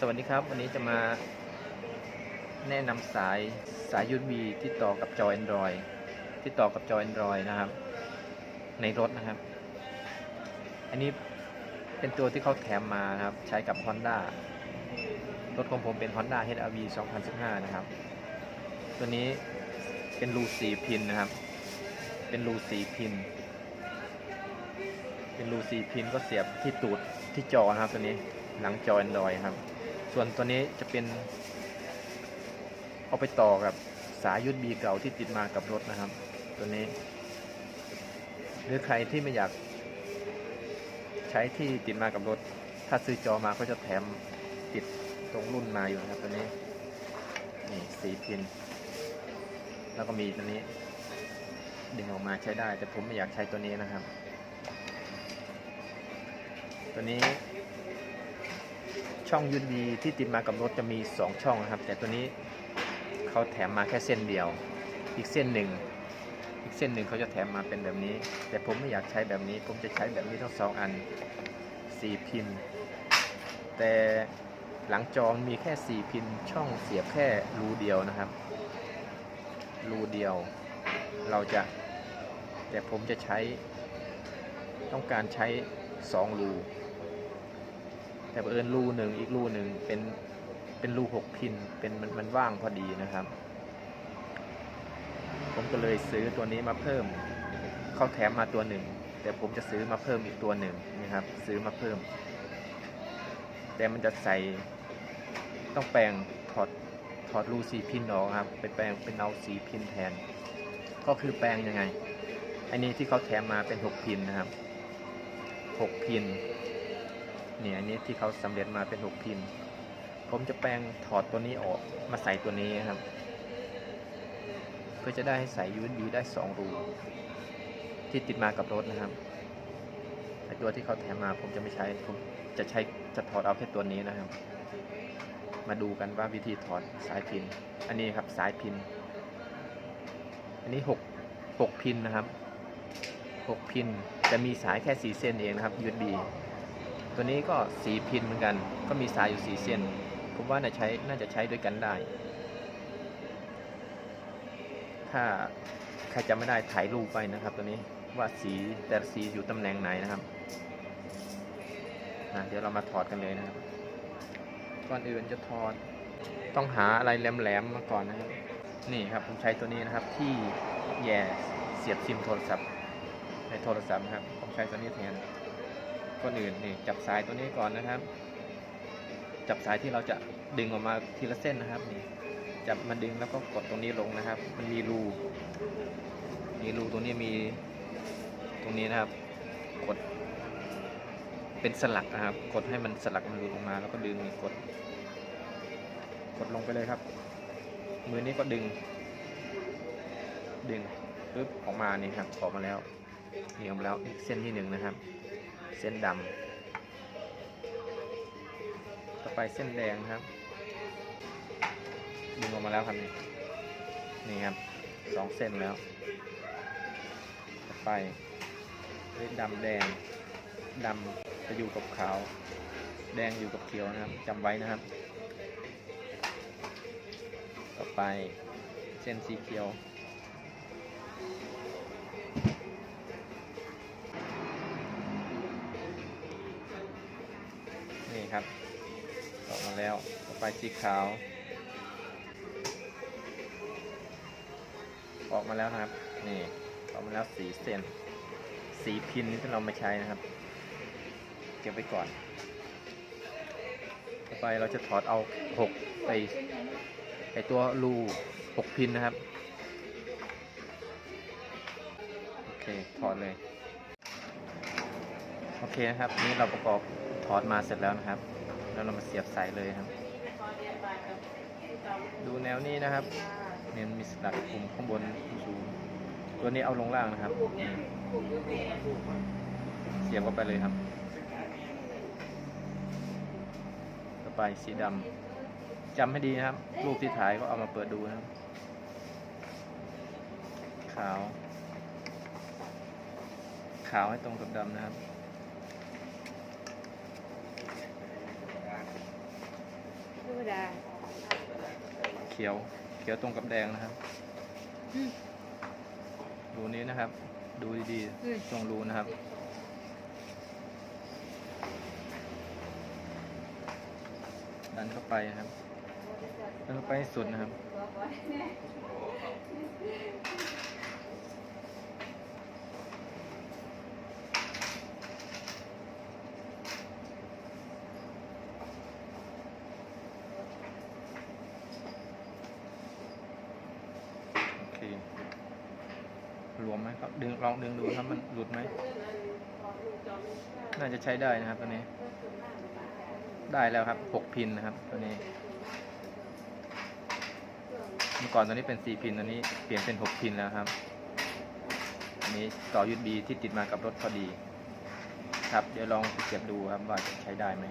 สวัสดีครับ วันนี้จะมาแนะนำสายสาย USB ที่ต่อกับจอ Android ที่ต่อกับจอ Android นะครับ ในรถนะครับ อันนี้เป็นตัวที่เขาแถมมานะครับ ใช้กับ Honda รถของผมเป็น Honda HR-V 2015 นะครับ ตัวนี้เป็นรู4พินนะครับ เป็นรู4พิน เป็นรู4พินก็เสียบที่ตูดที่จอนะครับตัวนี้หลังจอ Android ครับ ส่วนตัวนี้จะเป็น เอาไปต่อกับสายยุดบีเก่าที่ติดมากับรถนะครับ ตัวนี้ หรือใครที่ไม่อยาก ใช้ที่ติดมากับรถ ถ้าซื้อจอมาก็จะแถมติดตรงรุ่นมาอยู่นะครับตัวนี้ นี่สีพิน แล้วก็มีตัวนี้ ดึงออกมาใช้ได้ แต่ผมไม่อยากใช้ตัวนี้นะครับ ตัวนี้ ช่อง USB ที่ติดมากับรถจะมี 2 ช่องนะครับ แต่ตัวนี้เขาแถมมาแค่เส้นเดียว อีกเส้นหนึ่งอีกเส้นหนึ่งเขาจะแถมมาเป็นแบบนี้ แต่ผมไม่อยากใช้แบบนี้ ผมจะใช้แบบนี้ทั้งสองอัน4พิน แต่หลังจอมีแค่4พินช่องเสียบแค่รูเดียวนะครับ รูเดียว เราจะ แต่ผมจะใช้ ต้องการใช้2รู แต่บังเอิญรูหนึ่งอีกรูหนึ่งเป็นเป็นรูหกพินเป็นมันมันว่างพอดีนะครับ ผมก็เลยซื้อตัวนี้มาเพิ่ม เขาแถมมาตัวหนึ่ง แต่ผมจะซื้อมาเพิ่มอีกตัวหนึ่งนะครับ ซื้อมาเพิ่ม แต่มันจะใส่ต้องแปลงถอดถอดรูสีพินออกครับ ไปแปลงเป็นเอาสีพินแทน ก็คือแปลงยังไงอันนี้ที่เขาแถมมาเป็นหกพินนะครับหกพิน เนี่ยอันนี้ที่เขาสำเร็จมาเป็น6พินผมจะแปลงถอดตัวนี้ออกมาใส่ตัวนี้ครับ เพื่อจะได้ให้ใส่ USB ได้2รูที่ติดมากับรถนะครับไอตัวที่เขาแถมมาผมจะไม่ใช้ ผมจะใช้จะถอดเอาแค่ตัวนี้นะครับ มาดูกันว่าวิธีถอดสายพิน อันนี้ครับสายพิน อันนี้6 6พินนะครับ6พินจะมีสายแค่4เส้นเองนะครับ USB ตัวนี้ก็สีพินเหมือนกัน ก็มีสายอยู่สีเส้นผมว่าน่าใช้น่าจะใช้ด้วยกันได้ ถ้าใครจำไม่ได้ถ่ายรูปไปนะครับ ตัวนี้ว่าสีแต่สีอยู่ตำแหน่งไหนนะครับอะเดี๋ยวเรามาถอดกันเลยนะครับ ก่อนอื่นจะถอดต้องหาอะไรแหลมๆมาก่อนนะครับ นี่ครับผมใช้ตัวนี้นะครับที่แย่เสียบซิมโทรศัพท์ในโทรศัพท์นะครับผมใช้ตัวนี้แทน่อนอื่นนี่จับสายตัวนี้ก่อนนะครับ จับสายที่เราจะดึงออกมาทีละเส้นนะครับนี่จับมาดึงแล้วก็กดตรงนี้ลงนะครับ มันมีรูมีรูตรงนี้มีตรงนี้นะครับ กด เป็นสลักนะครับ กดให้มันสลักมันหลุดออกมา แล้วก็ดึงกด กดลงไปเลยครับ มือนี้ก็ดึง ดึงปึ๊บออกมานี่ครับออกมาแล้วนี่ออกมาแล้วเส้นที่หนึ่งนะครับ เส้นดำต่อไปเส้นแดงครับดึงออกมาแล้วครับนี่นี่ครับสองเส้นแล้ว ต่อไปเส้นดำแดงดำจะอยู่กับขาว แดงอยู่กับเขียวนะครับจำไว้นะครับ ต่อไปเส้นสีเขียว นี่ครับออกมาแล้วต่อไปสีขาว ออกมาแล้วนะครับ นี่ออกมาแล้วสีเส้น สีพินนี่ที่เราไม่ใช้นะครับ เก็บไว้ก่อน ต่อไปเราจะถอดเอาหกไปไอตัวรูหกพินนะครับ โอเค ถอดเลย โอเคนะครับ นี่เราประกอบถอดมาเสร็จแล้วนะครับ แล้วเรามาเสียบสายเลยครับ ดูแนวนี้นะครับเนี่ยมันมีสลักปุ่มข้างบนสูงตัวนี้เอาลงล่างนะครับ เสียบเข้าไปเลยครับ ต่อไปสีดำจำให้ดีนะครับ รูปที่ถ่ายก็เอามาเปิดดูนะครับ ขาว ขาวให้ตรงกับดำนะครับ ดาเขียวเขียวตรงกับแดงนะครับ อืม รูนี้นะครับ ดูดีอืมๆตรงรูนะครับ ดันเข้าไปนะครับดันเข้าไปให้สุดนะครับ โอเค รวมไหมครับดึงลองดึงดูครับมันหลุดไหมน่าจะใช้ได้นะครับตัวนี้ ได้แล้วครับหกพินนะครับตัวนี้เมื่อก่อนตัวนี้เป็นสี่พินตัวนี้เปลี่ยนเป็นหกพินแล้วครับอันนี้ต่อยุดบีที่ติดมากับรถพอดี ครับเดี๋ยวลองเก็บดูครับว่าจะใช้ได้ไหม